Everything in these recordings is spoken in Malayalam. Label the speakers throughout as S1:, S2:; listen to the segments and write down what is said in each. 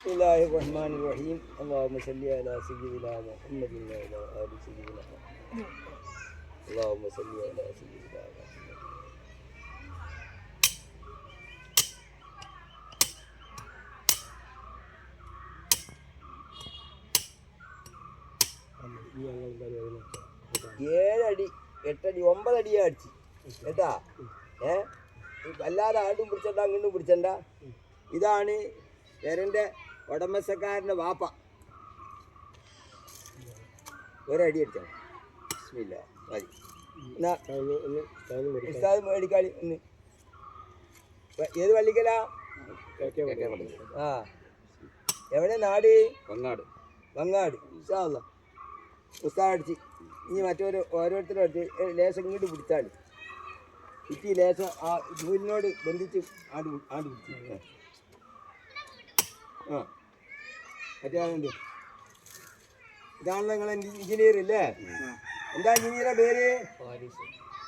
S1: ബിസ്മില്ലാഹി റഹ്മാൻ റഹീം അള്ളാഹു സല്ലി അല സയ്യിദിന മുഹമ്മദിൻ അലാ ആലി സയ്യിദിന അള്ളാഹു സല്ലി അല സയ്യിദിന ഏഴടി എട്ടടി ഒമ്പതടിയാ അടിച്ച് കേട്ടാ? ഏ? അല്ലാതെ ആണ്ടും പിടിച്ചണ്ട അങ്ങോട്ടും പിടിച്ചണ്ട. ഇതാണ് വരന്റെ ഉടമസ്ഥക്കാരന്റെ വാപ്പ. ഒരടി അടി ബിസ്മില്ല. മതി. എന്നാ? ഉസ്താദ് മേടിക്കാളി ഒന്ന് ഏത് പള്ളിക്കലാ? ആ. എവിടെ നാട്?
S2: വങ്ങാട്
S1: വങ്ങാട് ഇൻഷാല്ല ഉസ്താദ് അടിച്ച്. ഇനി മറ്റൊരു ഓരോരുത്തരും അടിച്ച്. ലേശം ഇങ്ങോട്ട് പിടിച്ചാൽ ഇത്തി ലേശം ആ നൂലിനോട് ബന്ധിച്ച് ആണ്ട് ആണ്ട് പിടിച്ചു. ആ. മറ്റേ ഇതാണല്ലോ നിങ്ങളെ എഞ്ചിനീയർ അല്ലേ എന്താ എഞ്ചിനീയറെ പേര്?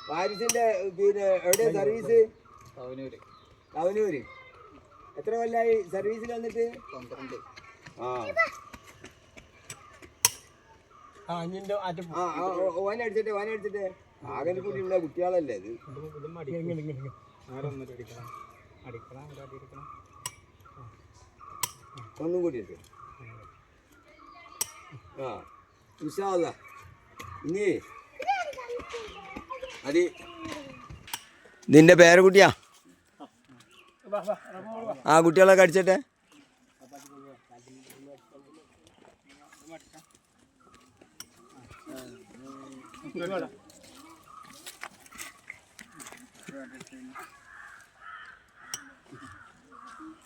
S1: പാരിസിന്റെ പിന്നെ എവിടെ സർവീസ്? കവനൂര് എത്ര കൊല്ലായി സർവീസിൽ വന്നിട്ട്?
S2: പന്ത്രണ്ട്.
S1: ആ. ഓനെ അടിച്ചിട്ട് ഓനെ അടിച്ചിട്ട്. ആകെ കൂടി ഉള്ള കുട്ടികളല്ലേ ഇത്?
S3: അടിക്കണം. അടിക്കണം ഒരടി അടിക്കണം?
S1: ഒന്നും കൂടി ഇട്ട് ആ ഇൻഷാല്ല ഇനി അത് നിന്റെ പേരക്കുട്ടിയാ ആ കുട്ടികളൊക്കെ അടിച്ചട്ടെ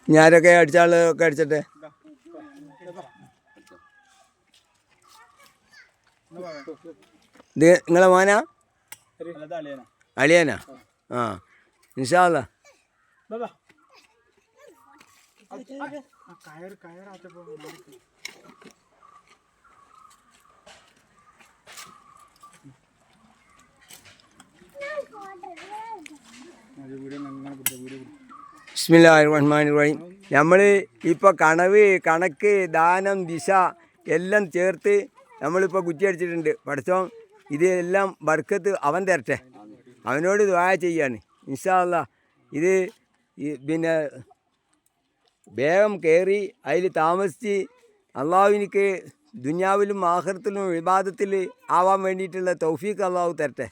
S1: ഞാനൊക്കെ അടിച്ചാളൊക്കെ അടിച്ചിട്ടെ ഇത് നിങ്ങളെ മോനാ? അളിയാനാ. ആ. ഇൻഷാല്ല ബിസ്മില്ലാ റഹ്മാൻ റഹീം നമ്മൾ ഇപ്പോൾ കണവ് കണക്ക് ദാനം ദിശ എല്ലാം ചേർത്ത് നമ്മളിപ്പോൾ കുറ്റിയടിച്ചിട്ടുണ്ട് പഠിച്ചോ ഇതെല്ലാം ബർക്കത്ത് അവൻ തരട്ടെ. അവനോട് ദ്വായ ചെയ്യാണ് ഇൻഷാല്ല ഇത് പിന്നെ വേഗം കയറി അതിൽ താമസിച്ച് അള്ളാഹുവിനിക്ക് ദുനിയാവിലും ആഹൃത്തിലും വിവാദത്തിൽ ആവാൻ വേണ്ടിയിട്ടുള്ള തൗഫീഖ് അള്ളാഹു തരട്ടെ.